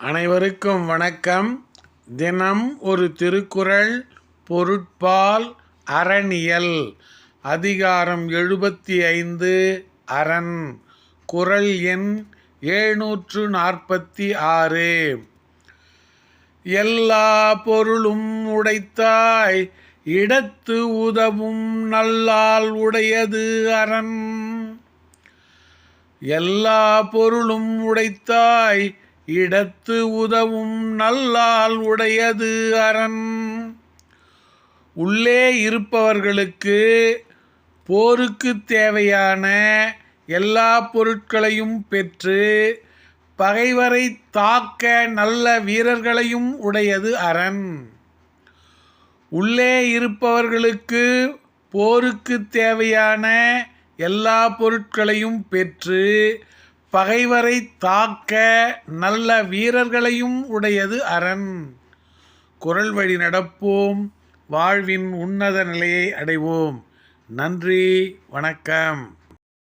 அனைவருக்கும் வணக்கம். தினம் ஒரு திருக்குறள் பொருட்பால் அரணியல் அதிகாரம் எழுபத்தி ஐந்து அரண். குறள் எண் எழுநூற்று நாற்பத்தி ஆறு. எல்லா பொருளும் உடைத்தாய் இடத்து உதவும் நல்லால் உடையது அரண். எல்லா பொருளும் உடைத்தாய் இடத்து உதவும் நல்லால் உடையது அரண். உள்ளே இருப்பவர்களுக்கு போருக்கு தேவையான எல்லா பொருட்களையும் பெற்று பகைவரை தாக்க நல்ல வீரர்களையும் உடையது அரண். உள்ளே இருப்பவர்களுக்கு போருக்கு தேவையான எல்லா பொருட்களையும் பெற்று பகைவரை தாக்க நல்ல வீரர்களையும் உடையது அரண். குரல் வழி நடப்போம் வாழ்வின் உன்னத நிலையை அடைவோம். நன்றி வணக்கம்.